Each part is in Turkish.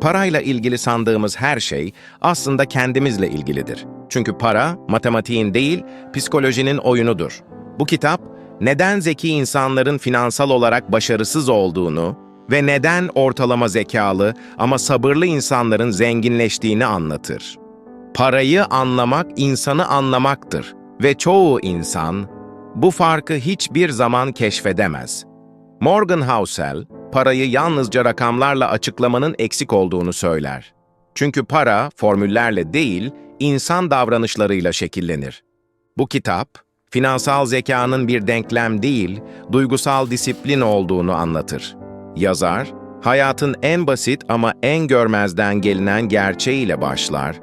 Parayla ilgili sandığımız her şey aslında kendimizle ilgilidir. Çünkü para, matematiğin değil, psikolojinin oyunudur. Bu kitap, neden zeki insanların finansal olarak başarısız olduğunu ve neden ortalama zekalı ama sabırlı insanların zenginleştiğini anlatır. Parayı anlamak insanı anlamaktır ve çoğu insan bu farkı hiçbir zaman keşfedemez. Morgan Housel, parayı yalnızca rakamlarla açıklamanın eksik olduğunu söyler. Çünkü para formüllerle değil, insan davranışlarıyla şekillenir. Bu kitap, finansal zekanın bir denklem değil, duygusal disiplin olduğunu anlatır. Yazar, hayatın en basit ama en görmezden gelinen gerçeğiyle başlar.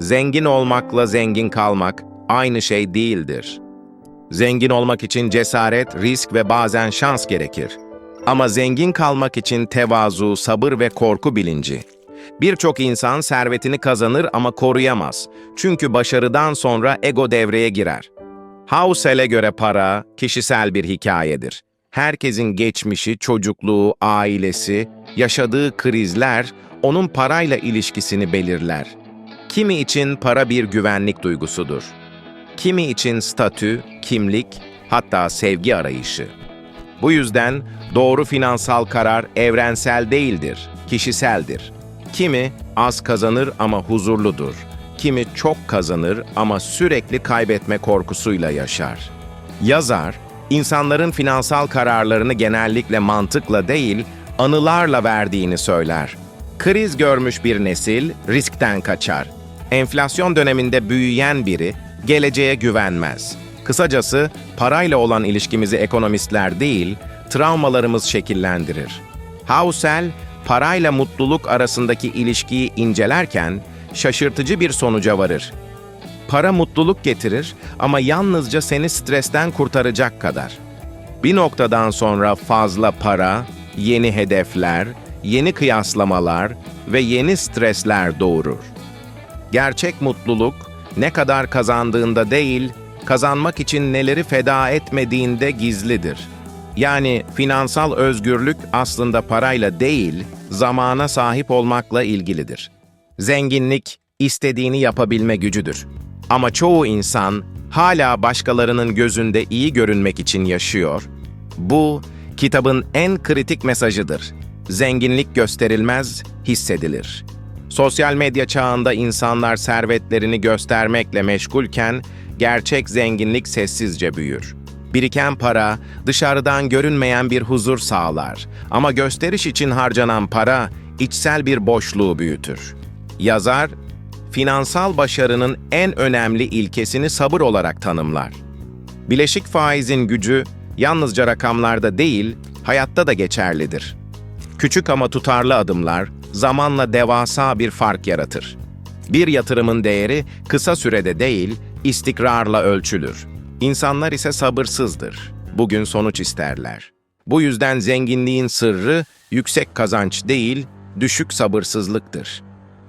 Zengin olmakla zengin kalmak aynı şey değildir. Zengin olmak için cesaret, risk ve bazen şans gerekir. Ama zengin kalmak için tevazu, sabır ve korku bilinci. Birçok insan servetini kazanır ama koruyamaz. Çünkü başarıdan sonra ego devreye girer. Hausel'e göre para kişisel bir hikayedir. Herkesin geçmişi, çocukluğu, ailesi, yaşadığı krizler onun parayla ilişkisini belirler. Kimi için para bir güvenlik duygusudur. Kimi için statü, kimlik, hatta sevgi arayışı. Bu yüzden doğru finansal karar evrensel değildir, kişiseldir. Kimi az kazanır ama huzurludur. Kimi çok kazanır ama sürekli kaybetme korkusuyla yaşar. Yazar, insanların finansal kararlarını genellikle mantıkla değil, anılarla verdiğini söyler. Kriz görmüş bir nesil riskten kaçar. Enflasyon döneminde büyüyen biri geleceğe güvenmez. Kısacası parayla olan ilişkimizi ekonomistler değil, travmalarımız şekillendirir. Housel, parayla mutluluk arasındaki ilişkiyi incelerken şaşırtıcı bir sonuca varır. Para mutluluk getirir ama yalnızca seni stresten kurtaracak kadar. Bir noktadan sonra fazla para, yeni hedefler, yeni kıyaslamalar ve yeni stresler doğurur. Gerçek mutluluk ne kadar kazandığında değil, kazanmak için neleri feda etmediğinde gizlidir. Yani finansal özgürlük aslında parayla değil, zamana sahip olmakla ilgilidir. Zenginlik, istediğini yapabilme gücüdür. Ama çoğu insan hala başkalarının gözünde iyi görünmek için yaşıyor. Bu, kitabın en kritik mesajıdır. Zenginlik gösterilmez, hissedilir. Sosyal medya çağında insanlar servetlerini göstermekle meşgulken, gerçek zenginlik sessizce büyür. Biriken para, dışarıdan görünmeyen bir huzur sağlar. Ama gösteriş için harcanan para, içsel bir boşluğu büyütür. Yazar, finansal başarının en önemli ilkesini sabır olarak tanımlar. Bileşik faizin gücü, yalnızca rakamlarda değil, hayatta da geçerlidir. Küçük ama tutarlı adımlar, zamanla devasa bir fark yaratır. Bir yatırımın değeri kısa sürede değil, istikrarla ölçülür. İnsanlar ise sabırsızdır. Bugün sonuç isterler. Bu yüzden zenginliğin sırrı yüksek kazanç değil, düşük sabırsızlıktır.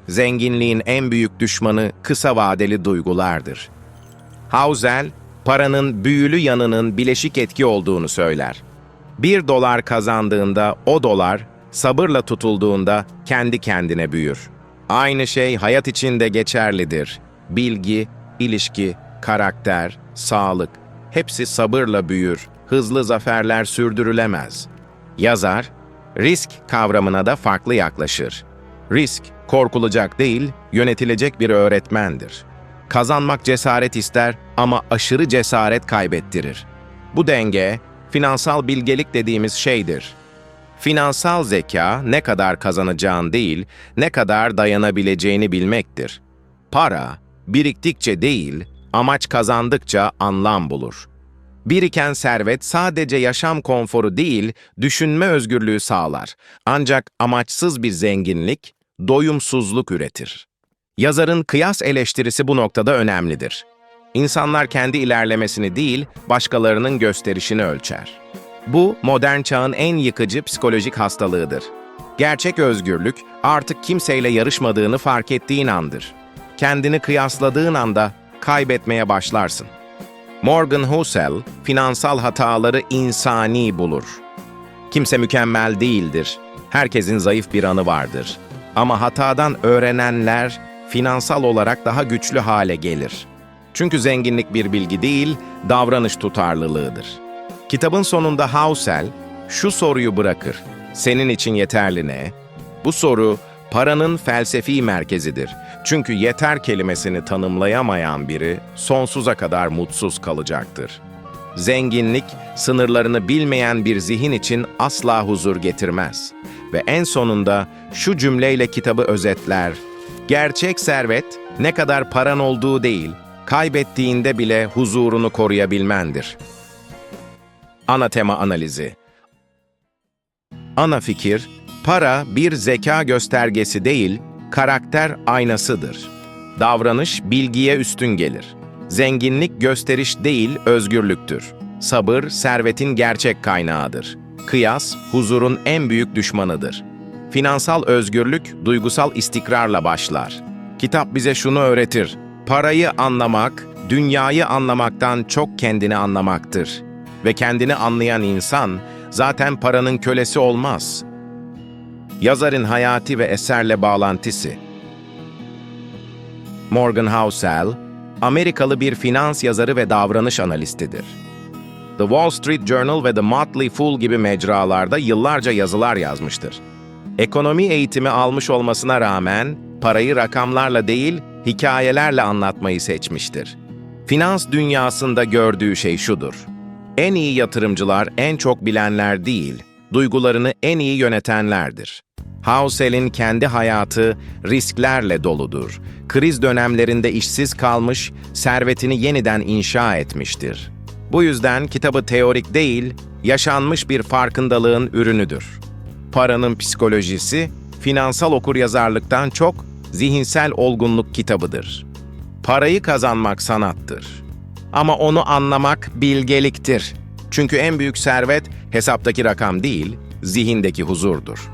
Zenginliğin en büyük düşmanı kısa vadeli duygulardır. Hausel, paranın büyülü yanının bileşik etki olduğunu söyler. Bir dolar kazandığında o dolar, sabırla tutulduğunda kendi kendine büyür. Aynı şey hayat için de geçerlidir. Bilgi, ilişki, karakter, sağlık, hepsi sabırla büyür, hızlı zaferler sürdürülemez. Yazar, risk kavramına da farklı yaklaşır. Risk, korkulacak değil, yönetilecek bir öğretmendir. Kazanmak cesaret ister ama aşırı cesaret kaybettirir. Bu denge, finansal bilgelik dediğimiz şeydir. Finansal zeka ne kadar kazanacağın değil, ne kadar dayanabileceğini bilmektir. Para, biriktikçe değil, amaç kazandıkça anlam bulur. Biriken servet sadece yaşam konforu değil, düşünme özgürlüğü sağlar. Ancak amaçsız bir zenginlik, doyumsuzluk üretir. Yazarın kıyas eleştirisi bu noktada önemlidir. İnsanlar kendi ilerlemesini değil, başkalarının gösterişini ölçer. Bu, modern çağın en yıkıcı psikolojik hastalığıdır. Gerçek özgürlük, artık kimseyle yarışmadığını fark ettiğin andır. Kendini kıyasladığın anda kaybetmeye başlarsın. Morgan Housel, finansal hataları insani bulur. Kimse mükemmel değildir. Herkesin zayıf bir anı vardır. Ama hatadan öğrenenler finansal olarak daha güçlü hale gelir. Çünkü zenginlik bir bilgi değil, davranış tutarlılığıdır. Kitabın sonunda Housel şu soruyu bırakır. Senin için yeterli ne? Bu soru paranın felsefi merkezidir. Çünkü yeter kelimesini tanımlayamayan biri sonsuza kadar mutsuz kalacaktır. Zenginlik, sınırlarını bilmeyen bir zihin için asla huzur getirmez. Ve en sonunda şu cümleyle kitabı özetler. Gerçek servet, ne kadar paran olduğu değil, kaybettiğinde bile huzurunu koruyabilmendir. Ana tema analizi Ana fikir, para bir zeka göstergesi değil, karakter aynasıdır. Davranış bilgiye üstün gelir. Zenginlik gösteriş değil, özgürlüktür. Sabır, servetin gerçek kaynağıdır. Kıyas, huzurun en büyük düşmanıdır. Finansal özgürlük, duygusal istikrarla başlar. Kitap bize şunu öğretir. Parayı anlamak, dünyayı anlamaktan çok kendini anlamaktır. Ve kendini anlayan insan, zaten paranın kölesi olmaz. Yazarın hayati ve eserle bağlantısı Morgan Housel, Amerikalı bir finans yazarı ve davranış analistidir. The Wall Street Journal ve The Motley Fool gibi mecralarda yıllarca yazılar yazmıştır. Ekonomi eğitimi almış olmasına rağmen parayı rakamlarla değil, hikayelerle anlatmayı seçmiştir. Finans dünyasında gördüğü şey şudur. En iyi yatırımcılar en çok bilenler değil, duygularını en iyi yönetenlerdir. Housel'in kendi hayatı risklerle doludur. Kriz dönemlerinde işsiz kalmış, servetini yeniden inşa etmiştir. Bu yüzden kitabı teorik değil, yaşanmış bir farkındalığın ürünüdür. Paranın psikolojisi, finansal okuryazarlıktan çok zihinsel olgunluk kitabıdır. Parayı kazanmak sanattır. Ama onu anlamak bilgeliktir. Çünkü en büyük servet hesaptaki rakam değil, zihindeki huzurdur.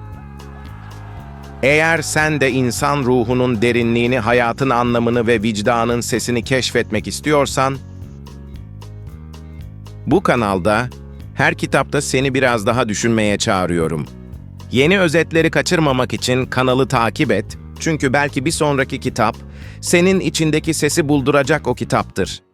Eğer sen de insan ruhunun derinliğini, hayatın anlamını ve vicdanın sesini keşfetmek istiyorsan, bu kanalda her kitapta seni biraz daha düşünmeye çağırıyorum. Yeni özetleri kaçırmamak için kanalı takip et. Çünkü belki bir sonraki kitap senin içindeki sesi bulduracak o kitaptır.